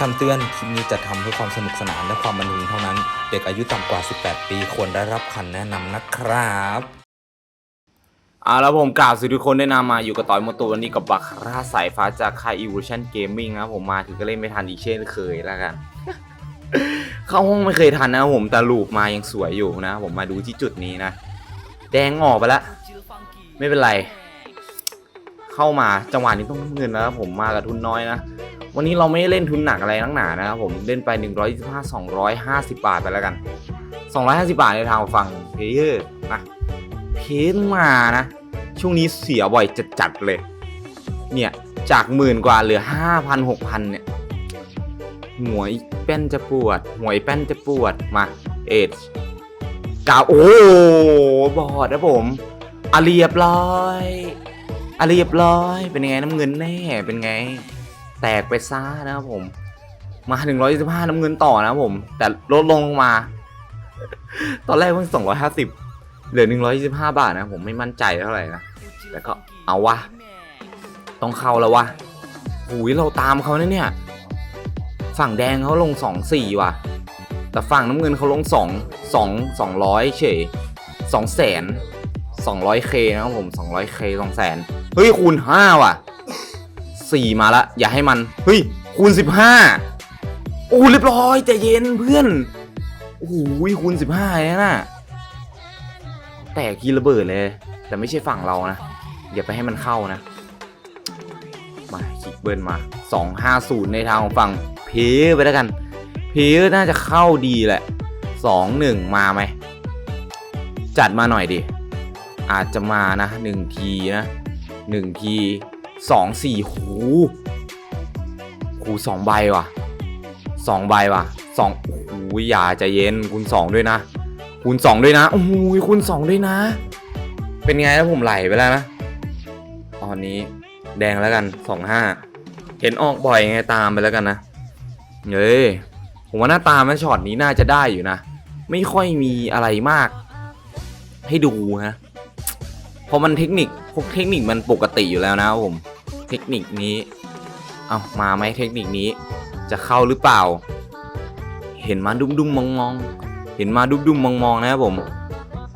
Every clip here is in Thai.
คำเตือน คลิปนี้จะทำเพื่อความสนุกสนานและความบันเทิงเท่านั้น เด็กอายุต่ำกว่า 18 ปีควรได้รับคำแนะนำนะครับอ่าแล้วผมกล่าวสวัสดีทุกคนได้นำมาอยู่กับต่อยโมโตวันนี้กับบักราสายฟ้าจากค่าย Evolution Gaming นะครับผมมาถึงก็เล่นไม่ทันอีกเช่นเคยแล้วกัน เข้าห้องไม่เคยทันนะครับผมแต่ลูปมายังสวยอยู่นะ ผมมาดูที่จุดนี้นะ แดงออกไปแล้วไม่เป็นไร เข้ามาจังหวะนี้ต้องเงินแล้วผมมากับทุนน้อยนะ วันนี้เราไม่เล่นทุนหนักอะไรนักหนานะครับผมเล่นไป 125 250 บาทไปแล้วกัน 250 บาทในทางฝั่งเพเยอร์นะเพนมานะ ช่วงนี้เสียบ่อยจัดๆเลย เนี่ย จากหมื่นกว่าเหลือ 5,000 6,000 เนี่ยหวยแป้นจะปวดหวยแป้นจะปวดมาเอ็ดกาวโอ้บอดนะผมอะเรียบร้อยอะเรียบร้อยเป็นไงน้ำเงินแน่เป็นไง แตกไปซ่านะครับผม มาถึงร้อยสิบห้าน้ำเงินต่อนะครับผม แต่ลดลงมา ตอนแรกเพิ่งสองร้อยห้าสิบเหลือหนึ่งร้อยสิบห้าบาทนะผมไม่มั่นใจเท่าไหร่นะแต่ก็เอาวะต้องเข้าแล้ววะหูยเราตามเขานะเนี่ย ฝั่งแดงเขาลงสองสี่ว่ะ แต่ฝั่งน้ำเงินเขาลงสองสองสองร้อยเฉยสองแสนสองร้อยเคนะครับผมสองร้อยเคสองแสนเฮ้ยคูณห้าว่ะ สี่มาละ อย่าให้มัน เฮ้ย คูณสิบห้าโอ้เรียบร้อยใจเย็นเพื่อน โอ้โหคูณสิบห้าเนี่ยนะแตกทีระเบิดเลย แต่ไม่ใช่ฝั่งเรานะอย่าไปให้มันเข้านะ มาคิกเบิร์นมา250ในทางของฝั่งเพย์ไปแล้วกันเพย์น่าจะเข้าดีแหละ2-1มาไหมจัดมาหน่อยดิอาจจะมานะ1ทีนะ1ที 2 4หูหูสองใบว่ะสองใบว่ะสองหูอย่าใจเย็นคูณสองด้วยนะคูณสองด้วยนะโอ้โหคูณสองด้วยนะ เป็นไงแล้วผมไหลไปแล้วนะตอนนี้แดงแล้วกันสองห้าเห็นออกบ่อยไงตามไปแล้วกันนะเฮ้ยผมว่าหน้าตามันช็อตนี้น่าจะได้อยู่นะ ไม่ค่อยมีอะไรมาก ให้ดูฮะเพราะมันเทคนิคพวกเทคนิคมันปกติอยู่แล้วนะผม เทคนิคนี้ เอามาไหมเทคนิคนี้ จะเข้าหรือเปล่า เห็นมาดุ้มดุ้มมองมองเห็นมาดุ้มดุ้มมองมองนะครับผม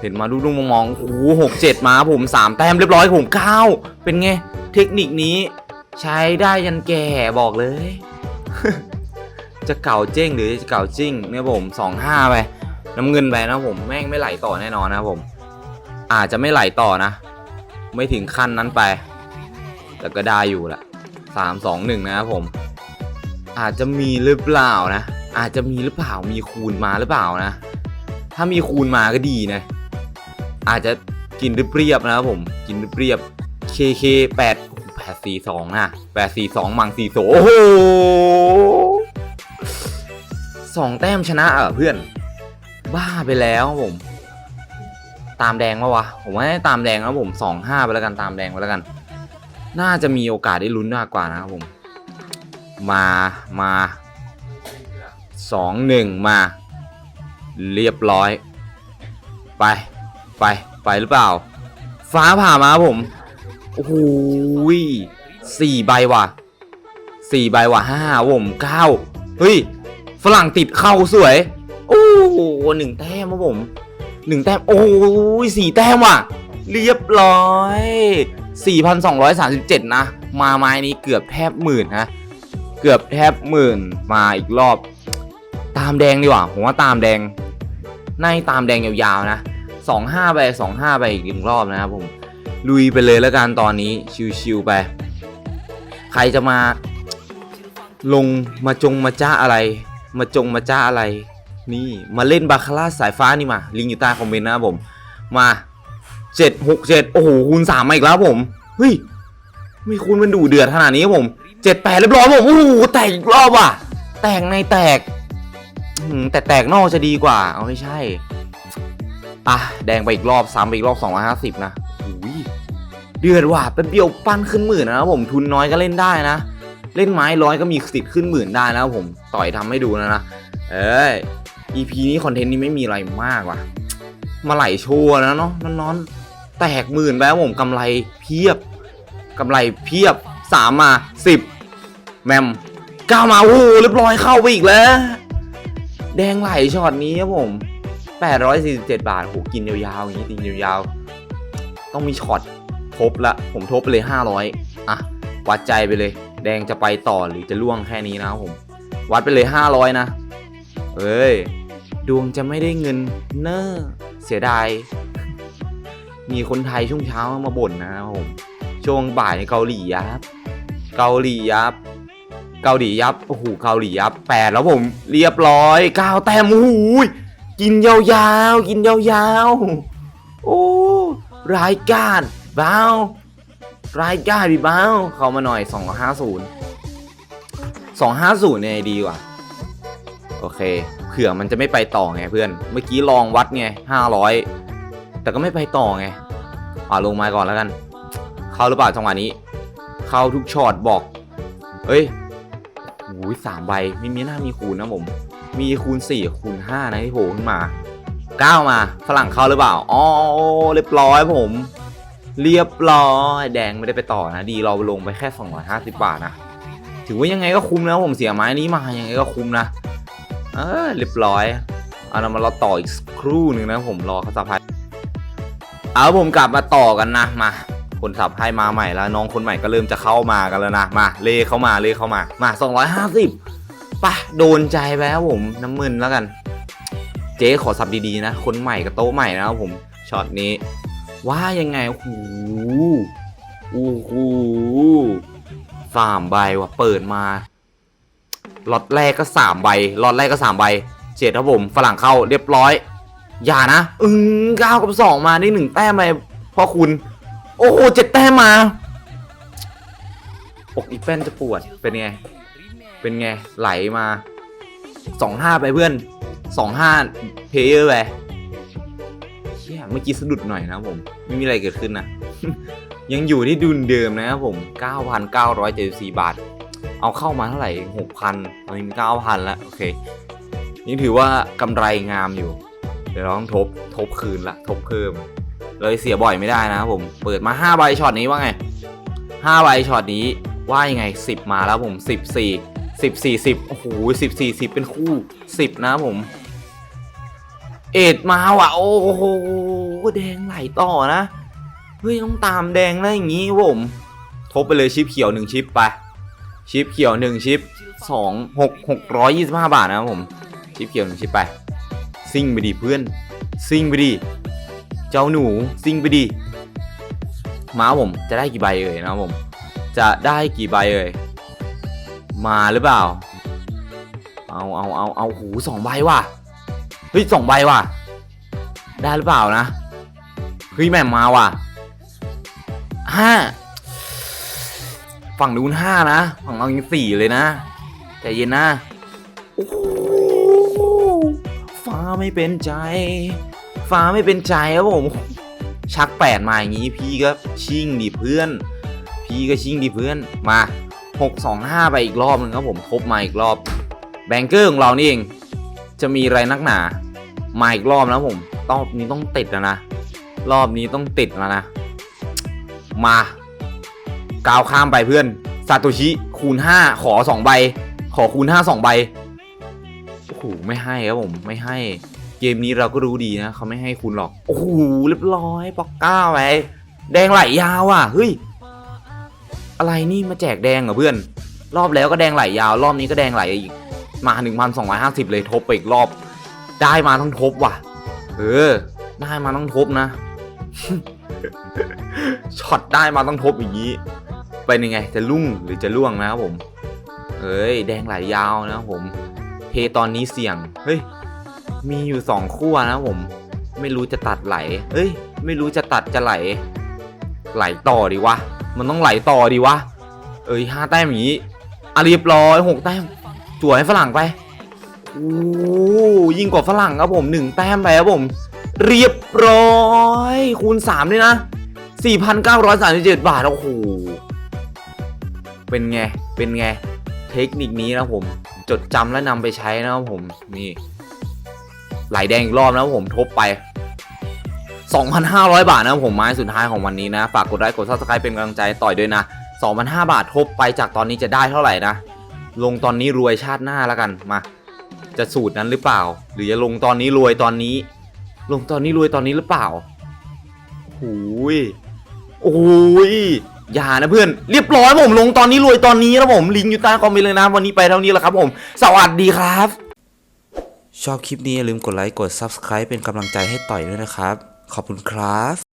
เห็นมาดุ้มดุ้มมองมองโอ้โหหกเจ็ดมาผมสามแต้มเรียบร้อยผมเก้าเป็นไงเทคนิคนี้ ใช้ได้ยันแก่บอกเลย จะเก่าเจ้งหรือจะเก่าจิ้งเนี่ยผมสองห้าไปน้ำเงินไปนะผมแม่งไม่ไหลต่อแน่นอนนะผม อาจจะไม่ไหลต่อนะ ไม่ถึงขั้นนั้นไป แต่ก็ได้อยู่ละสามสองหนึ่งนะครับผม อาจจะมีหรือเปล่านะ อาจจะมีหรือเปล่ามีคูณมาหรือเปล่านะ ถ้ามีคูณมาก็ดีนะ อาจจะกินเรียบๆนะครับผมกินเรียบๆ KK 8 8 4 2นะ8 4 2มัง4โซโอ้โหสองแต้มชนะเหรอเพื่อน บ้าไปแล้วผม ตามแดงปะวะ ผมว่าให้ตามแดงนะผมสองห้าไปแล้วกันตามแดงไปแล้วกัน น่าจะมีโอกาสได้ลุ้นมากกว่านะครับผม มามาสองหนึ่งมา เรียบร้อย ไปไปไปหรือเปล่า ฟ้าผ่ามาครับผม โอ้โหสี่ใบว่ะสี่ใบว่ะห้าผมเก้าเฮ้ย ฝรั่งติดเข้าสวย โอ้โหหนึ่งแต้มครับผมหนึ่งแต้ม โอ้ยสี่แต้มว่ะ เรียบร้อย สี่พันะ มาไม้นี้เกือบแทบหมื่นนะเกือบแทบหมื่นมาอีกรอบ ตามแดงดีกว่าผมว่าตามแดงน่าให้ตามแดงยาวๆนะสองห้าไปสองห้าไปอีกหนึ่งรอบนะครับผมลุยไปเลยแล้วกันตอนนี้ชิวๆไป ใครจะมาลงมาจงมาจ้าอะไร มาจงมาจ้าอะไร นี่มาเล่นบาคาร่าสายฟ้านี่มา ลิงก์อยู่ใต้คอมเมนต์นะครับผมมา เจ็ดหกเจ็ดโอ้โหคูณสามมาอีกแล้วผมเฮ้ยไม่คูณมันดูเดือดขนาดนี้ผมเจ็ดแปดเรียบร้อยผมโอ้โหแตกอีกรอบว่ะ แตกในแตกแต่แตกนอกจะดีกว่า เอาไม่ใช่อะแดงไปอีกรอบซ้ำไปอีกรอบ250นะโอ้ยเดือดว่ะเป็นเดียวปั้นขึ้นหมื่นนะครับผมทุนน้อยก็เล่นได้นะ เล่นไม้ร้อยก็มีสิทธิ์ขึ้นหมื่นได้นะครับผมต่อยทำให้ดูนะนะเอ้ย EP นี้คอนเทนต์นี้ไม่มีอะไรมากว่ะ มาไหลโชว์นะเนาะน้อนๆ แตกหมื่นไปแล้วผมกำไรเพียบกำไรเพียบสามมาสิบแมมก้ามาโอ้เรียบร้อยเข้าไปอีกแล้ว แดงไหลช็อตนี้ครับผม 847 บาทโหกินยาวๆอย่างนี้กินยาวๆต้องมีช็อตทบละ ผมทบไปเลย 500 อะ วัดใจไปเลย แดงจะไปต่อหรือจะล่วงแค่นี้นะครับผม วัดไปเลย 500 นะ เอ้ย ดวงจะไม่ได้เงินเนอะเสียดาย มีคนไทยช่วงเช้ามาบ่นนะครับผมช่วงบ่ายในเกาหลียับ เกาหลียับ เกาหลียับโอ้โหเกาหลียับแปดแล้วผมเรียบร้อยเก้าแต้มโอ้โหกินยาวๆกินยาวๆโอ้รายการบ้าวรายการดิบ้าวเข้ามาหน่อย250 250เนี่ยดีกว่าโอเคเผื่อมันจะไม่ไปต่อไงเพื่อน เมื่อกี้ลองวัดไง500 แต่ก็ไม่ไปต่อไงอ่าลงมาก่อนแล้วกัน เข้าหรือเปล่าจังหวะนี้ เข้าทุกช็อตบอก เอ้ยโอ้ยสามใบม่มีหน้ามีคูณนะผม มีคูณสี่คูณห้านะที่โผล่ขึ้นมาเก้ามา ฝรั่งเข้าหรือเปล่าอ๋อเรียบร้อยผม เรียบร้อยแดงไม่ได้ไปต่อนะ ดีเราลงไปแค่250บาทนะถือว่ายังไงก็คุ้มนะผมเสียไม้นี้มายังไงก็คุ้มนะเออเรียบร้อยเอาเรามาเราต่ออีกครู่หนึ่งนะผมรอเขาสับให้ เอาผมกลับมาต่อกันนะมา คนสับให้มาใหม่แล้วน้องคนใหม่ก็เริ่มจะเข้ามากันแล้วนะมาเลเข้ามาเลเข้ามามา 250ปะโดนใจไปแล้วผมน้ำมึนแล้วกัน เจ๊ขอสับดีๆนะ คนใหม่กับโต๊ะใหม่นะครับผมช็อตนี้ ว่ายังไงโอ้โหโอ้โหสามใบว่ะเปิดมาล็อตแรกก็สามใบล็อตแรกก็สามใบเจ็ดครับผมฝรั่งเข้าเรียบร้อย อย่านะอึงเก้ากับสองมาได้หนึ่งแต้มเลยพ่อคุณ โอ้โหเจ็ดแต้มมาอกอีแป้นจะปวดเป็นไง เป็นไงไหลมาสองห้าไปเพื่อนสองห้าเพย์เยอร์ไปเชี่ยเมื่อกี้สะดุดหน่อยนะผม ไม่มีอะไรเกิดขึ้นนะยังอยู่ที่ดุลเดิมนะครับผม 9,974 บาท เอาเข้ามาเท่าไหร่หกพันตอนนี้เก้าพันแล้ว โอเค นี่ถือว่ากำไรงามอยู่ เดี๋ยวเราต้องทบทบคืนละทบเพิ่มเลยเสียบ่อยไม่ได้นะครับผมเปิดมา5ใบช็อตนี้ว่าไง5ใบช็อตนี้ว่ายังไง 10 มาแล้วผม 14 10 40โอ้โห10 40เป็นคู่ 10 นะผมเอ็ดมาว่ะโอ้โหแดงไหลต่อนะเฮ้ยต้องตามแดงแล้วอย่างงี้ผมทบไปเลยชิปเขียว 1 ชิปไป ชิปเขียว 1 ชิป2 6 625 บาทนะครับผม ชิปเขียว 1 ชิปไป ซิ่งไปดิเพื่อน ซิ่งไปดิเจ้าหนูซิ่งไปดิม้าผมจะได้กี่ใบเอ่ยนะผม จะได้กี่ใบเอ่ยมาหรือเปล่า เอาเอาเอาเอาหูสองใบว่ะเฮ้ยสองใบว่ะ ได้หรือเปล่านะเฮ้ยแม่มาว่ะห้าฝั่งนู้นห้านะ ฝั่งเรายังสี่เลยนะใจเย็นนะ ไม่เป็นใจ ฟ้าไม่เป็นใจครับผม ชักแปดมาอย่างนี้พี่ก็ชิ่งดิเพื่อน พี่ก็ชิ่งดิเพื่อนมาหกสองห้าไปอีกรอบหนึงครับผมทบมาอีกรอบ แบงเกอร์ของเรานี่เอง จะมีอะไรนักหนา มาอีกรอบนะผมรอบนี้ต้องติดแล้วนะ รอบนี้ต้องติดแล้วนะ มากาวข้ามไปเพื่อนซาโตชิคูณ 5 ขอ 2 ใบ ขอคูณ 5 2 ใบ หไม่ให้ครับผมไม่ให้เกมนี้เราก็รู้ดีนะเขาไม่ให้คุณหรอกโอ้โหเรียบร้อยปอกก้าไปแดงไหลยาวอะเฮ้ยอะไรนี่มาแจกแดงเหรอเพื่อน รอบแล้วก็แดงไหลยาว รอบนี้ก็แดงไหลอีกมา1,250 เลยทบไปอีกรอบ ได้มาต้องทบว่ะ เออ ได้มาต้องทบนะช็อตได้มาต้องทบอย่างนี้เป็นยังไงจะลุ่งหรือจะล่วงนะครับผมเฮ้ย แดงไหลยาวนะครับผม เพตอนนี้เสี่ยง เฮ้ย มีอยู่สองขั้วนะผม ไม่รู้จะตัดไหล เฮ้ย ไม่รู้จะตัดจะไหล ไหลต่อดีวะ มันต้องไหลต่อดีวะ เอ้ยห้าแต้มอย่างนี้อะเรียบร้อยหกแต้มจั่วให้ฝรั่งไปโอ้ยิ่งกว่าฝรั่งครับผมหนึ่งแต้มไปครับผม เรียบร้อยคูณ3ด้วยนะ4,937บาท โอ้โห เป็นไง เป็นไง เทคนิคนี้นะผม จดจำและนำไปใช้นะครับผมนี่ไหลแดงอีกรอบนะครับผมทบไป 2,500 บาทนะครับผมไม้สุดท้ายของวันนี้นะ ฝากกดไลค์กด subscribe เป็นกำลังใจต่อยด้วยนะ 2,500 บาททบไปจากตอนนี้จะได้เท่าไหร่นะ ลงตอนนี้รวยชาติหน้าแล้วกันมา จะสูตรนั้นหรือเปล่า หรือจะลงตอนนี้รวยตอนนี้ ลงตอนนี้รวยตอนนี้หรือเปล่าโอ้ยโอ้ย อย่านะเพื่อนเรียบร้อยผมลงตอนนี้รวยตอนนี้แล้วผมลิงก์อยู่ใต้คอมเมนต์เลยนะ วันนี้ไปเท่านี้แหละครับผม สวัสดีครับ ชอบคลิปนี้อย่าลืมกดไลค์กด Subscribe เป็นกำลังใจให้ต่อยด้วยนะครับ ขอบคุณครับ